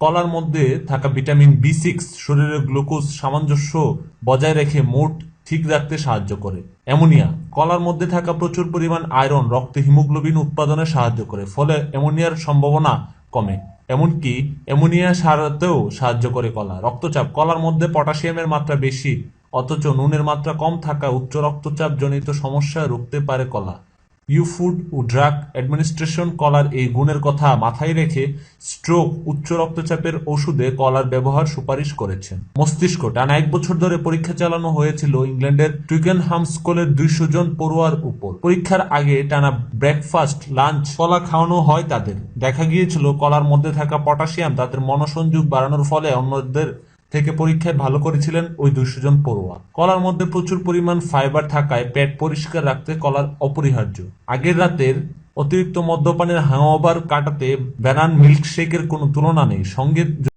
কলার মধ্যে থাকা vitamin B six শরীরের গ্লুকোজ সামঞ্জস্য বজায় রেখে মোট ঠিক রাখতে সাহায্য করে। অ্যামোনিয়া, কলার মধ্যে থাকা প্রচুর পরিমাণ আয়রন, রক্তে হিমোগ্লোবিন উৎপাদনে সাহায্য করে, ফলে অ্যামোনিয়ার সম্ভাবনা কমে। এমনকি অ্যামোনিয়া সারাতেও সাহায্য করে কলা। রক্তচাপ, কলার মধ্যে পটাশিয়ামের মাত্রা বেশি, অথচ নুনের মাত্রা কম থাকা উচ্চ রক্তচাপ জনিত সমস্যা রুখতে পারে কলা। ইউ ফুড ও ড্রাগ অ্যাডমিনিস্ট্রেশন কলার এই গুণের কথা মাথায় রেখে স্ট্রোক উচ্চ রক্তচাপের ওষুধে কলার ব্যবহার সুপারিশ করেছেন। মস্তিষ্ক টানা এক বছর ধরে পরীক্ষা চালানো হয়েছিল ইংল্যান্ডের টুইকেনহাম স্কুলের দুইশো জন পড়ুয়ার উপর। পরীক্ষার আগে টানা ব্রেকফাস্ট লাঞ্চ কলা খাওয়ানো হয় তাদের। দেখা গিয়েছিল কলার মধ্যে থাকা পটাশিয়াম তাদের মনোসংযোগ বাড়ানোর ফলে অন্যদের থেকে পরীক্ষায় ভালো করেছিলেন ওই দুইশো জন পড়ুয়া। কলার মধ্যে প্রচুর পরিমাণ ফাইবার থাকায় পেট পরিষ্কার রাখতে কলার অপরিহার্য। আগের রাতের অতিরিক্ত মদ্যপানের হ্যাংওভার কাটাতে ব্যানান মিল্কশেকের কোনো তুলনা নেই। সঙ্গে